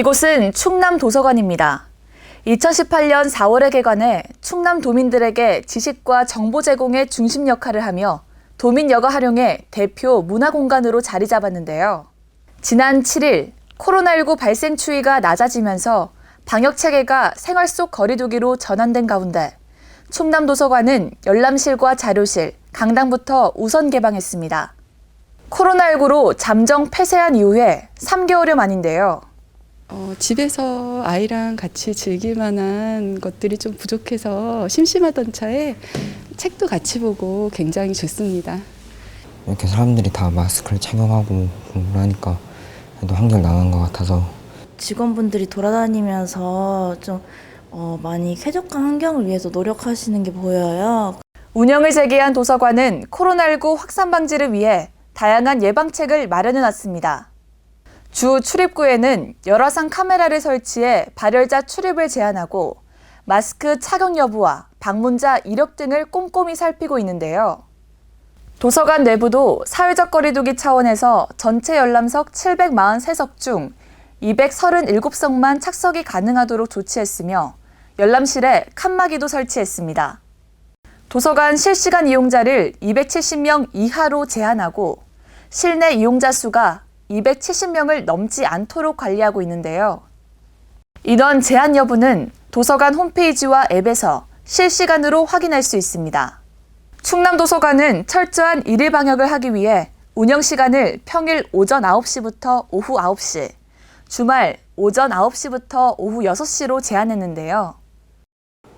이곳은 충남 도서관입니다. 2018년 4월에 개관해 충남 도민들에게 지식과 정보 제공의 중심 역할을 하며 도민 여가 활용의 대표 문화 공간으로 자리 잡았는데요. 지난 7일 코로나19 발생 추이가 낮아지면서 방역 체계가 생활 속 거리두기로 전환된 가운데 충남 도서관은 열람실과 자료실, 강당부터 우선 개방했습니다. 코로나19로 잠정 폐쇄한 이후에 3개월여 만인데요. 어, 집에서 아이랑 같이 즐길 만한 것들이 좀 부족해서 심심하던 차에 책도 같이 보고 굉장히 좋습니다. 이렇게 사람들이 다 마스크를 착용하고 공부를 하니까 그래도 한결 나은 것 같아서 직원분들이 돌아다니면서 좀 어, 많이 쾌적한 환경을 위해서 노력하시는 게 보여요. 운영을 재개한 도서관은 코로나19 확산 방지를 위해 다양한 예방책을 마련해 놨습니다. 주 출입구에는 열화상 카메라를 설치해 발열자 출입을 제한하고 마스크 착용 여부와 방문자 이력 등을 꼼꼼히 살피고 있는데요. 도서관 내부도 사회적 거리두기 차원에서 전체 열람석 743석 중 237석만 착석이 가능하도록 조치했으며 열람실에 칸막이도 설치했습니다. 도서관 실시간 이용자를 270명 이하로 제한하고 실내 이용자 수가 270명을 넘지 않도록 관리하고 있는데요. 인원 제한 여부는 도서관 홈페이지와 앱에서 실시간으로 확인할 수 있습니다. 충남도서관은 철저한 일일 방역을 하기 위해 운영 시간을 평일 오전 9시부터 오후 9시, 주말 오전 9시부터 오후 6시로 제한했는데요.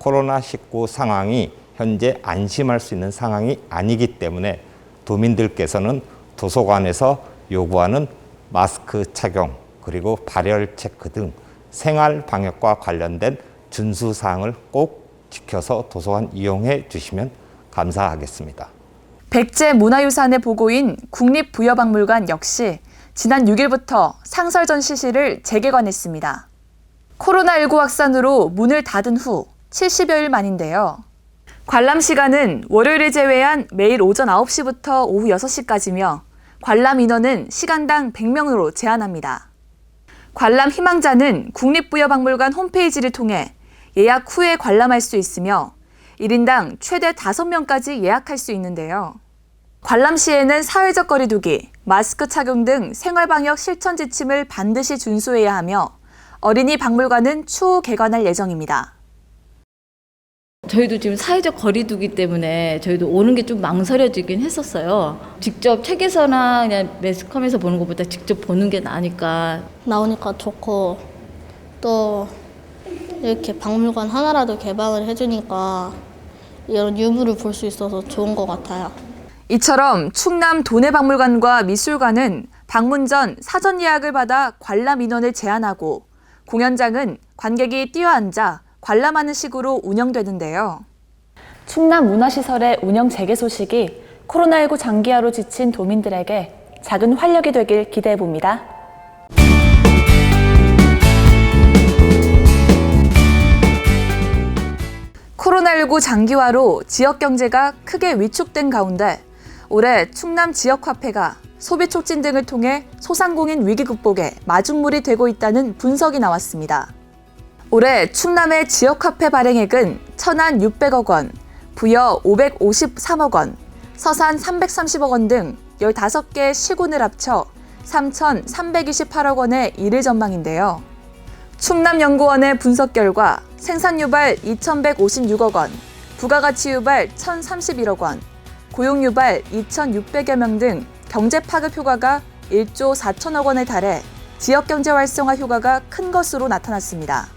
코로나19 상황이 현재 안심할 수 있는 상황이 아니기 때문에 도민들께서는 도서관에서 요구하는 마스크 착용 그리고 발열 체크 등 생활 방역과 관련된 준수 사항을 꼭 지켜서 도서관 이용해 주시면 감사하겠습니다. 백제 문화유산의 보고인 국립부여박물관 역시 지난 6일부터 상설 전 시실을 재개관했습니다. 코로나19 확산으로 문을 닫은 후 70여일 만인데요. 관람 시간은 월요일을 제외한 매일 오전 9시부터 오후 6시까지며 관람 인원은 시간당 100명으로 제한합니다. 관람 희망자는 국립부여박물관 홈페이지를 통해 예약 후에 관람할 수 있으며 1인당 최대 5명까지 예약할 수 있는데요. 관람 시에는 사회적 거리두기, 마스크 착용 등 생활방역 실천 지침을 반드시 준수해야 하며 어린이 박물관은 추후 개관할 예정입니다. 저희도 지금 사회적 거리두기 때문에 저희도 오는 게 좀 망설여지긴 했었어요. 직접 책에서나 그냥 매스컴에서 보는 것보다 직접 보는 게 나니까 나오니까 좋고 또 이렇게 박물관 하나라도 개방을 해주니까 이런 유물을 볼 수 있어서 좋은 것 같아요. 이처럼 충남 도내박물관과 미술관은 방문 전 사전 예약을 받아 관람 인원을 제한하고 공연장은 관객이 뛰어앉아 관람하는 식으로 운영되는데요. 충남 문화시설의 운영 재개 소식이 코로나19 장기화로 지친 도민들에게 작은 활력이 되길 기대해 봅니다. 코로나19 장기화로 지역 경제가 크게 위축된 가운데 올해 충남 지역화폐가 소비 촉진 등을 통해 소상공인 위기 극복에 마중물이 되고 있다는 분석이 나왔습니다. 올해 충남의 지역화폐 발행액은 천안 600억 원, 부여 553억 원, 서산 330억 원 등 15개 시군을 합쳐 3,328억 원에 이를 전망인데요. 충남연구원의 분석 결과 생산 유발 2,156억 원, 부가가치 유발 1,031억 원, 고용 유발 2,600여 명 등 경제 파급 효과가 1조 4천억 원에 달해 지역 경제 활성화 효과가 큰 것으로 나타났습니다.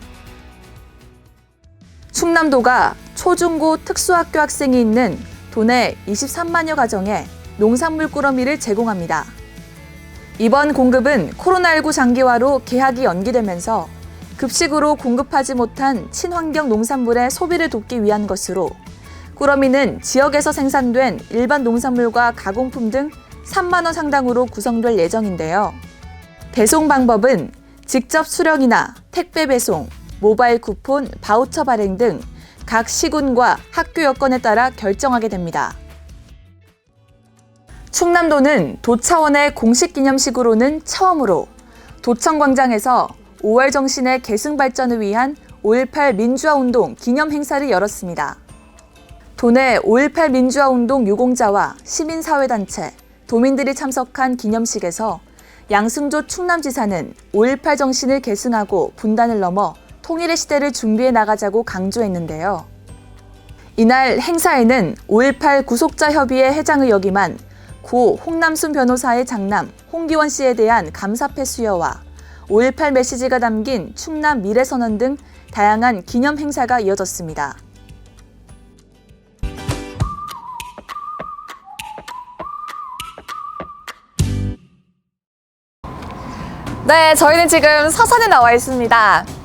충남도가 초중고 특수학교 학생이 있는 도내 23만여 가정에 농산물 꾸러미를 제공합니다. 이번 공급은 코로나19 장기화로 개학이 연기되면서 급식으로 공급하지 못한 친환경 농산물의 소비를 돕기 위한 것으로 꾸러미는 지역에서 생산된 일반 농산물과 가공품 등 3만 원 상당으로 구성될 예정인데요. 배송 방법은 직접 수령이나 택배 배송, 모바일 쿠폰, 바우처 발행 등 각 시군과 학교 여건에 따라 결정하게 됩니다. 충남도는 도 차원의 공식 기념식으로는 처음으로 도청 광장에서 5월 정신의 계승 발전을 위한 5.18 민주화 운동 기념 행사를 열었습니다. 도내 5.18 민주화 운동 유공자와 시민사회단체, 도민들이 참석한 기념식에서 양승조 충남지사는 5.18 정신을 계승하고 분단을 넘어 통일의 시대를 준비해 나가자고 강조했는데요. 이날 행사에는 5.18 구속자 협의회 회장을 역임한 고 홍남순 변호사의 장남 홍기원 씨에 대한 감사패 수여와 5.18 메시지가 담긴 충남 미래선언 등 다양한 기념 행사가 이어졌습니다. 네, 저희는 지금 서산에 나와 있습니다.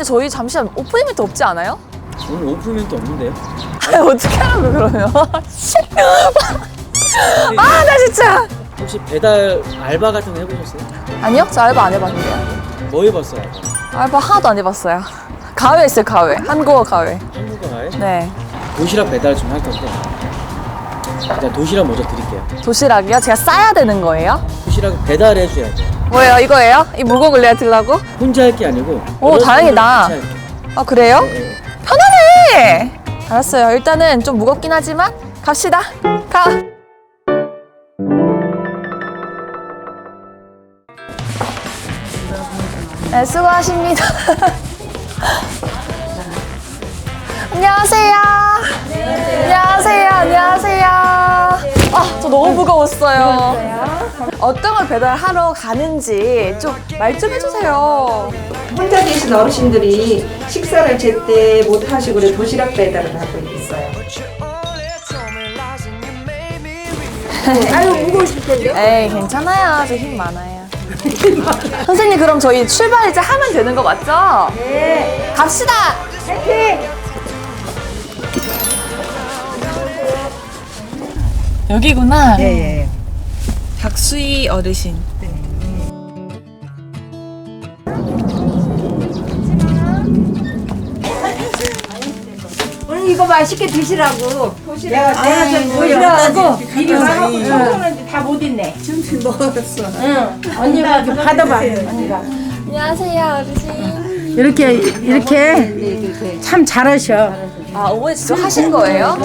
근데 저희 잠시만 오프닝멘트 없지 않아요? 오늘 오프닝도 없는데요? 아니, 어떻게 하라고 그러면? 아, 나 진짜! 혹시 배달 알바 같은 거 해보셨어요? 아니요, 저 알바 안 해봤는데요. 뭐 해봤어요? 알바? 하나도 안 해봤어요. 가회 했어요, 가회. 한국어 가회. 한국어에 네. 도시락 배달 좀 할 건데 일단 도시락 먼저 드릴게요 도시락이요? 제가 싸야 되는 거예요? 도시락 배달해 줘야 돼요 뭐예요, 이거예요? 이 무거운 내가 들라고? 혼자 할 게 아니고 오, 다행이다. 같이 할 거예요. 아, 그래요? 네, 네. 편하네! 알았어요. 일단은 좀 무겁긴 하지만 갑시다. 가! 네, 수고하십니다. 안녕하세요. 안녕하세요. 안녕하세요. 아, 저 너무 무거웠어요. 어떤 걸 배달하러 가는지 좀 말 좀 해주세요. 혼자 계신 어르신들이 식사를 제때 못 하시고 그래 도시락 배달을 하고 있어요. 아유 무거우실 텐데. 에이 괜찮아요 저 힘 많아요 선생님 그럼 저희 출발 이제 하면 되는 거 맞죠? 네 갑시다 여기구나 예, 예. 박수희 어르신 오늘 이거 맛있게 드시라고. 내가 내가 좀 보이라고 미리 와갖고 청소는 다못 있네. 점심 먹었어. 응. 언니가 좀 받아봐. 언니가. 안녕하세요 어르신 이렇게 이렇게 참 잘하셔. 아 어머니 직접 하신 거예요?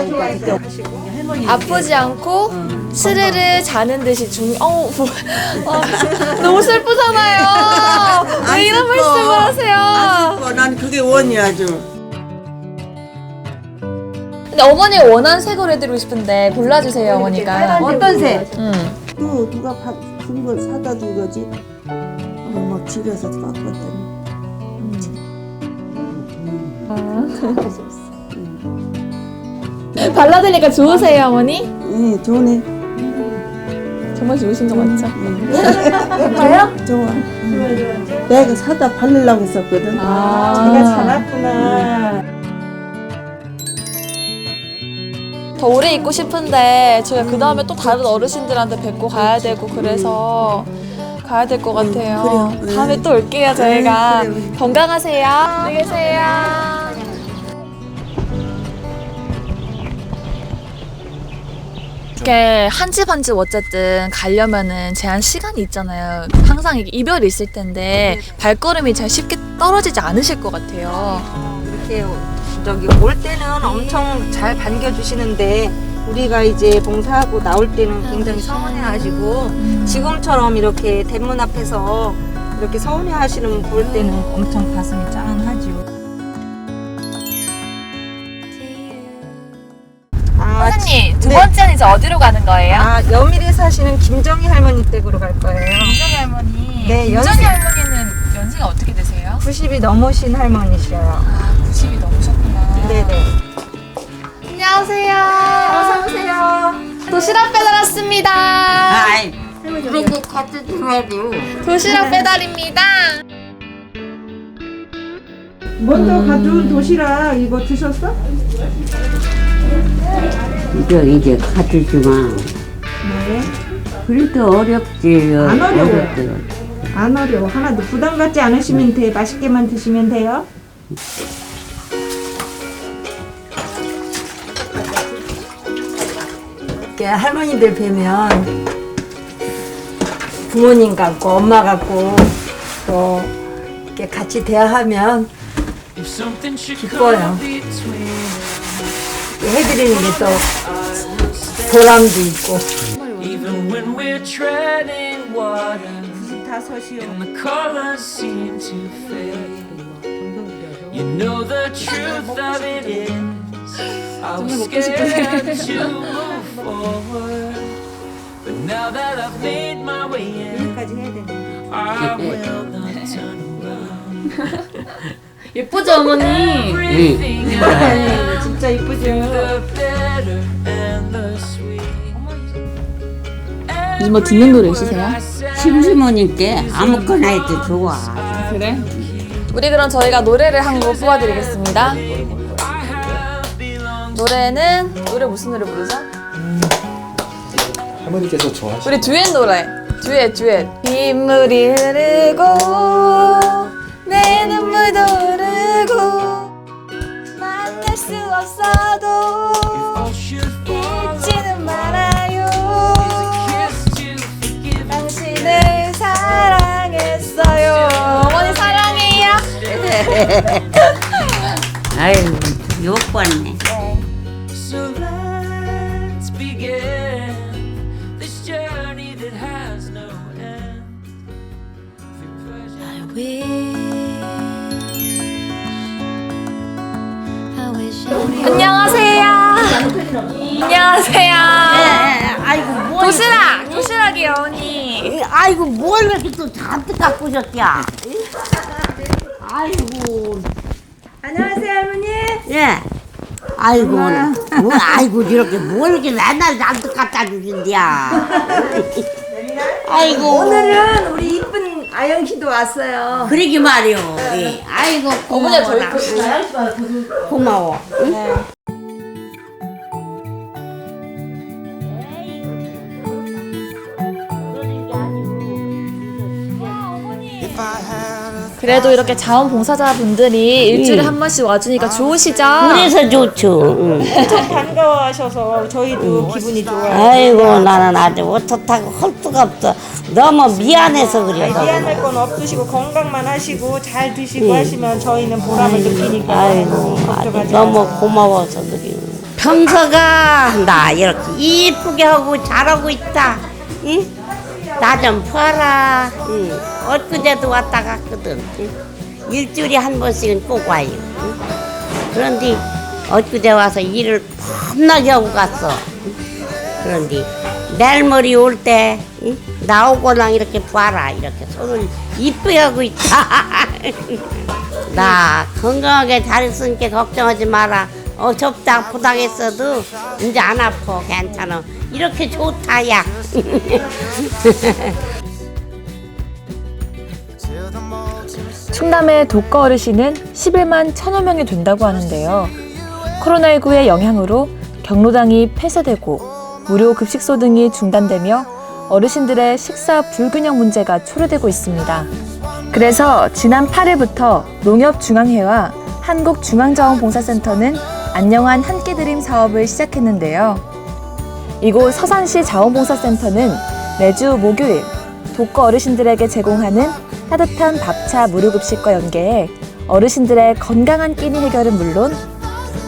아프지 않고 스르르 자는 듯이 중 어우 뭐, 아, 너무 슬프잖아요. 왜 이런 말씀을 하세요? 난 그게 원이야 좀. 근데 어머니가 원하는 색으로 해드리고 싶은데 골라주세요 어머니가. 어떤 색? 음. 또 누가 준걸 사다 준 거지? 어, 막 집에서 깎았더니. 발라드니까 좋으세요 어머니? 예, 좋네. 정말 좋으신 거 맞죠? 좋아요? 좋아. 응. 내가 사다 바르려고 했었거든. 아. 내가 잘났구나. 더 오래 있고 싶은데 저희가 그 다음에 또 다른 어르신들한테 뵙고 가야 되고 그래서 가야 될 것 같아요. 그래요. 네. 다음에 또 올게요 저희가 네, 그래요. 건강하세요. 안녕히 계세요. 이렇게 한 집 한 집 어쨌든 가려면은 제한 시간이 있잖아요. 항상 이게 이별이 있을 텐데 발걸음이 잘 쉽게 떨어지지 않으실 것 같아요. 이렇게 저기 올 때는 엄청 잘 반겨주시는데 우리가 이제 봉사하고 나올 때는 굉장히 서운해하시고 지금처럼 이렇게 대문 앞에서 이렇게 서운해하시는 분 볼 때는 엄청 가슴이 짠하죠. 아, 선생님 두 네. 번째는 이제 어디로 가는 거예요? 아 여밀에 사시는 김정희 할머니 댁으로 갈 거예요. 김정희 할머니. 네, 김정희 연세- 할머니는 연세가 어떻게 되세요? 90이 넘으신 할머니셔요. 아, 90이 넘으셨구나. 네네. 안녕하세요. 어서 오세요. 도시락 배달 왔습니다. 아이, 그래도 같이 들어야죠. 도시락 배달입니다. 먼저 가져온 도시락 이거 드셨어? 이거 이제 가져주마. 네. 그래도 어렵지. 안 어려워요. 어렵더라고. 안 어려워. 하나도 부담 갖지 않으시면 돼. 맛있게만 드시면 돼요. 이렇게 할머니들 뵈면 부모님 같고 엄마 같고 또 이렇게 같이 대화하면 기뻐요. 해드리는 게 또 보람도 있고. Even when we're treading water 다 서시오. and the colors seem to fade, you know the truth of it is. I was scared to move forward, but now that I've made my way in, 까지 해야 되네. I will not turn around. 예쁘죠 어머니? Everything I 진짜 sweet. 요즘 뭐 듣는 노래 있으세요? 심심하니까 아무거나 해도 좋아. 그래? 우리 그럼 저희가 노래를 한 곡 뽑아드리겠습니다. 노래는 노래 무슨 노래 부르죠? 할머니께서 좋아하시는 우리 듀엣 노래. 듀엣 듀엣. 빗물이 흐르고 내 눈물도 흐르고 없어도 잊지는 말아요. 당신을 사랑했어요. 어머니 사랑해요. 아유, 욕받네. 안녕하세요. 아이고, 뭘. 도시락, 도시락이요, 언니. 아이고, 뭘 이렇게 또 잔뜩 갖고 오셨냐? 아이고. 안녕하세요 할머니. 예. 아이고, 뭐, 아이고, 이렇게 뭘 이렇게 맨날 잔뜩 갖다 주신디야. 아이고. 오늘은 우리 이쁜 아영 씨도 왔어요. 그러기 말이오. 예. 아이고, 고마워라. 이쁘시네요. 고마워. 응? 그래도 이렇게 자원봉사자분들이 일주일에 한 번씩 와주니까 좋으시죠? 그래서 좋죠. 응. 참 반가워하셔서 저희도 기분이 좋아요. 아이고 나는 아주 어떻다고 할 수가 없어. 너무 미안해서 그래. 미안할 건 없으시고 건강만 하시고 잘 드시고 하시면 저희는 보람을 느끼니까 아이고 아주 걱정하지 너무 마세요. 고마워서 그래. 평서가 나 이렇게 이쁘게 하고 잘하고 있다. 나좀 봐라. 응. 엊그제도 왔다 갔거든. 응. 일주일에 한 번씩은 꼭 와요. 응. 그런데 엊그제 와서 일을 겁나게 하고 갔어. 응. 그런데 내일 머리 올 때 나오고랑 이렇게 봐라. 이렇게 손을 이쁘게 하고 있다. 나 건강하게 잘 있으니까 걱정하지 마라. 어, 접다 아프다 했어도 이제 안 아파. 괜찮아. 이렇게 좋다, 야. 충남의 독거 어르신은 11만 천여 명이 된다고 하는데요. 코로나19의 영향으로 경로당이 폐쇄되고 무료 급식소 등이 중단되며 어르신들의 식사 불균형 문제가 초래되고 있습니다. 그래서 지난 8일부터 농협중앙회와 한국중앙자원봉사센터는 안녕한 함께드림 사업을 시작했는데요. 이곳 서산시 자원봉사센터는 매주 목요일 독거 어르신들에게 제공하는 따뜻한 밥차 무료급식과 연계해 어르신들의 건강한 끼니 해결은 물론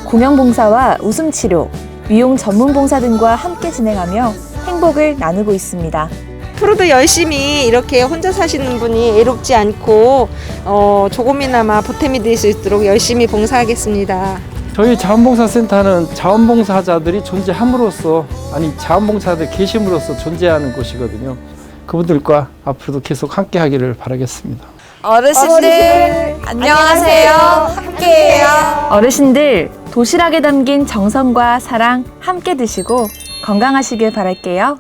공영봉사와 웃음치료, 미용 전문봉사 등과 함께 진행하며 행복을 나누고 있습니다. 앞으로도 열심히 이렇게 혼자 사시는 분이 애롭지 않고 어, 조금이나마 보탬이 될 수 있도록 열심히 봉사하겠습니다. 저희 자원봉사센터는 자원봉사자들이 존재함으로써 아니 자원봉사자들 계심으로써 존재하는 곳이거든요. 그분들과 앞으로도 계속 함께 하기를 바라겠습니다. 어르신들, 안녕하세요. 함께해요. 어르신들 도시락에 담긴 정성과 사랑 함께 드시고 건강하시길 바랄게요.